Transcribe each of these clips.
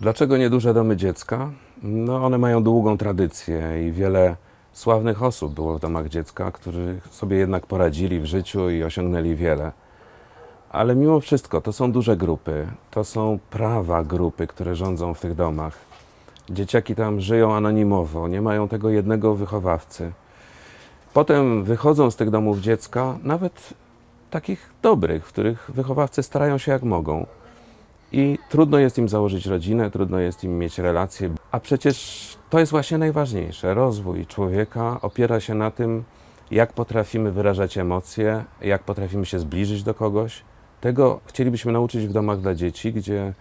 Dlaczego nieduże domy dziecka? No, one mają długą tradycję i wiele sławnych osób było w domach dziecka, którzy sobie jednak poradzili w życiu i osiągnęli wiele. Ale mimo wszystko to są duże grupy, to są prawa grupy, które rządzą w tych domach. Dzieciaki tam żyją anonimowo, nie mają tego jednego wychowawcy. Potem wychodzą z tych domów dziecka, nawet takich dobrych, w których wychowawcy starają się jak mogą. I trudno jest im założyć rodzinę, trudno jest im mieć relacje, a przecież to jest właśnie najważniejsze. Rozwój człowieka opiera się na tym, jak potrafimy wyrażać emocje, jak potrafimy się zbliżyć do kogoś. Tego chcielibyśmy nauczyć w domach dla dzieci, gdzie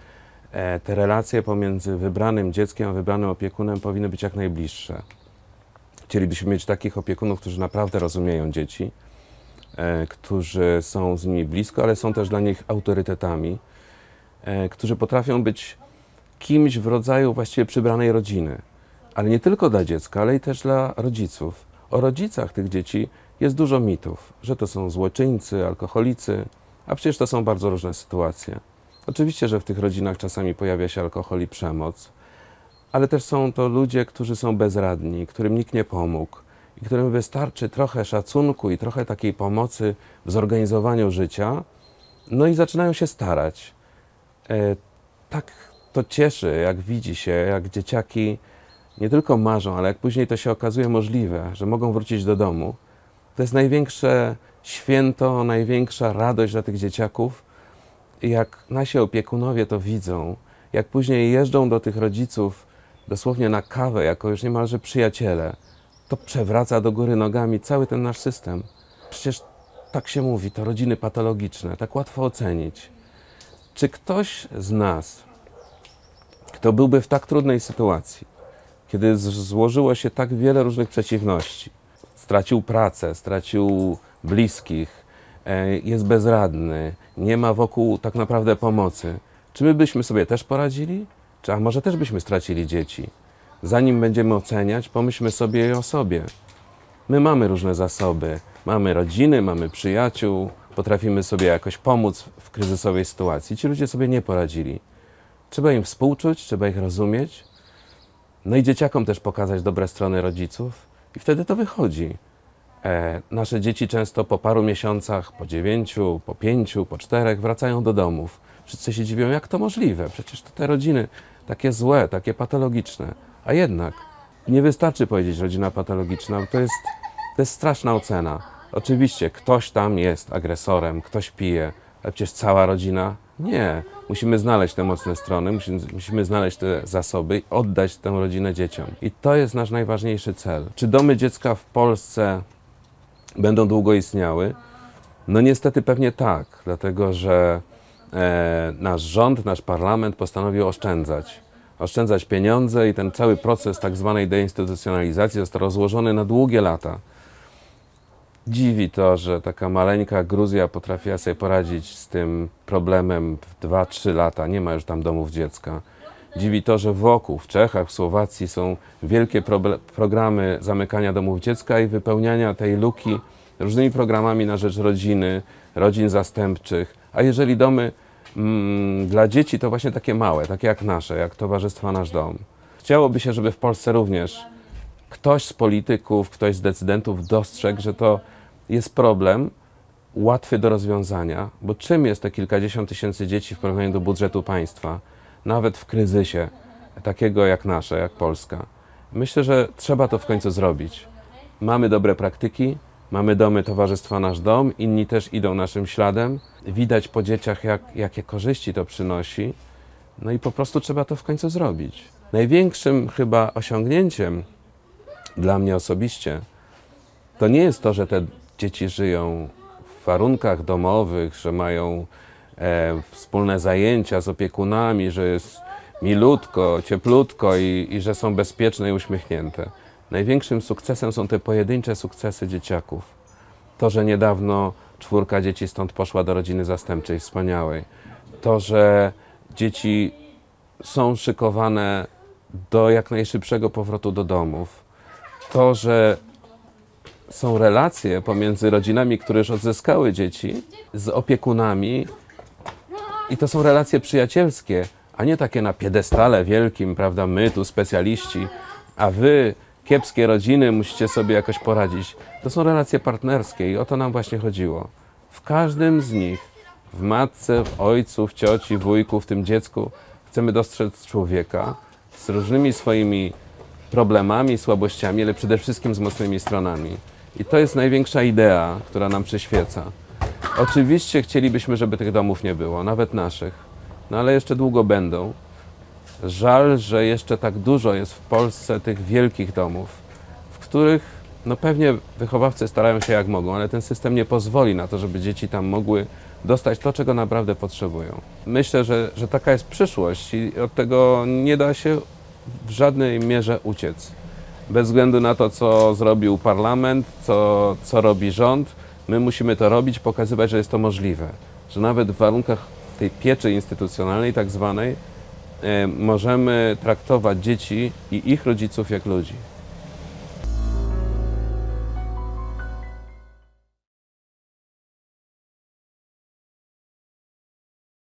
e, te relacje pomiędzy wybranym dzieckiem a wybranym opiekunem powinny być jak najbliższe. Chcielibyśmy mieć takich opiekunów, którzy naprawdę rozumieją dzieci, e, którzy są z nimi blisko, ale są też dla nich autorytetami, którzy potrafią być kimś w rodzaju właściwie przybranej rodziny. Ale nie tylko dla dziecka, ale i też dla rodziców. O rodzicach tych dzieci jest dużo mitów, że to są złoczyńcy, alkoholicy, a przecież to są bardzo różne sytuacje. Oczywiście, że w tych rodzinach czasami pojawia się alkohol i przemoc, ale też są to ludzie, którzy są bezradni, którym nikt nie pomógł i którym wystarczy trochę szacunku i trochę takiej pomocy w zorganizowaniu życia, no i zaczynają się starać. E, tak to cieszy, jak widzi się, jak dzieciaki nie tylko marzą, ale jak później to się okazuje możliwe, że mogą wrócić do domu. To jest największe święto, największa radość dla tych dzieciaków. Jak nasi opiekunowie to widzą, jak później jeżdżą do tych rodziców dosłownie na kawę, jako już niemalże przyjaciele, to przewraca do góry nogami cały ten nasz system. Przecież tak się mówi, to rodziny patologiczne, tak łatwo ocenić. Czy ktoś z nas, kto byłby w tak trudnej sytuacji, kiedy złożyło się tak wiele różnych przeciwności, stracił pracę, stracił bliskich, e, jest bezradny, nie ma wokół tak naprawdę pomocy, czy my byśmy sobie też poradzili? Czy a może też byśmy stracili dzieci? Zanim będziemy oceniać, pomyślmy sobie o sobie. My mamy różne zasoby, mamy rodziny, mamy przyjaciół, potrafimy sobie jakoś pomóc kryzysowej sytuacji. Ci ludzie sobie nie poradzili. Trzeba im współczuć, trzeba ich rozumieć, no i dzieciakom też pokazać dobre strony rodziców, i wtedy to wychodzi. E, nasze dzieci często po paru miesiącach, po dziewięciu, po pięciu, po czterech wracają do domów. Wszyscy się dziwią, jak to możliwe? Przecież to te rodziny takie złe, takie patologiczne. A jednak nie wystarczy powiedzieć rodzina patologiczna, to jest, to jest straszna ocena. Oczywiście ktoś tam jest agresorem, ktoś pije, ale przecież cała rodzina nie. Musimy znaleźć te mocne strony, musimy, znaleźć te zasoby i oddać tę rodzinę dzieciom. I to jest nasz najważniejszy cel. Czy domy dziecka w Polsce będą długo istniały? No niestety pewnie tak, dlatego że e, nasz rząd, nasz parlament postanowił oszczędzać. Oszczędzać pieniądze i ten cały proces tak zwanej deinstytucjonalizacji został rozłożony na długie lata. Dziwi to, że taka maleńka Gruzja potrafiła sobie poradzić z tym problemem w 2-3 lata. Nie ma już tam domów dziecka. Dziwi to, że wokół, w Czechach, w Słowacji są wielkie programy zamykania domów dziecka i wypełniania tej luki różnymi programami na rzecz rodziny, rodzin zastępczych. A jeżeli domy mm, dla dzieci, to właśnie takie małe, takie jak nasze, jak Towarzystwa Nasz Dom. Chciałoby się, żeby w Polsce również ktoś z polityków, ktoś z decydentów dostrzegł, że to jest problem łatwy do rozwiązania, bo czym jest te kilkadziesiąt tysięcy dzieci w porównaniu do budżetu państwa, nawet w kryzysie takiego jak nasze, jak Polska? Myślę, że trzeba to w końcu zrobić. Mamy dobre praktyki, mamy domy Towarzystwa Nasz Dom, inni też idą naszym śladem. Widać po dzieciach, jak, jakie korzyści to przynosi. No i po prostu trzeba to w końcu zrobić. Największym chyba osiągnięciem dla mnie osobiście, to nie jest to, że te dzieci żyją w warunkach domowych, że mają e, wspólne zajęcia z opiekunami, że jest milutko, cieplutko i, i że są bezpieczne i uśmiechnięte. Największym sukcesem są te pojedyncze sukcesy dzieciaków. To, że niedawno czwórka dzieci stąd poszła do rodziny zastępczej, wspaniałej. To, że dzieci są szykowane do jak najszybszego powrotu do domów to, że są relacje pomiędzy rodzinami, które już odzyskały dzieci, z opiekunami, i to są relacje przyjacielskie, a nie takie na piedestale wielkim, prawda, my tu specjaliści, a wy, kiepskie rodziny, musicie sobie jakoś poradzić. To są relacje partnerskie i o to nam właśnie chodziło. W każdym z nich, w matce, w ojcu, w cioci, wujku, w tym dziecku, chcemy dostrzec człowieka z różnymi swoimi problemami, słabościami, ale przede wszystkim z mocnymi stronami. I to jest największa idea, która nam przyświeca. Oczywiście chcielibyśmy, żeby tych domów nie było, nawet naszych, no ale jeszcze długo będą. Żal, że jeszcze tak dużo jest w Polsce tych wielkich domów, w których no pewnie wychowawcy starają się jak mogą, ale ten system nie pozwoli na to, żeby dzieci tam mogły dostać to, czego naprawdę potrzebują. Myślę, że, że taka jest przyszłość i od tego nie da się w żadnej mierze uciec. Bez względu na to, co zrobił parlament, co, co robi rząd, my musimy to robić, pokazywać, że jest to możliwe. Że nawet w warunkach tej pieczy instytucjonalnej, tak zwanej, e, możemy traktować dzieci i ich rodziców jak ludzi.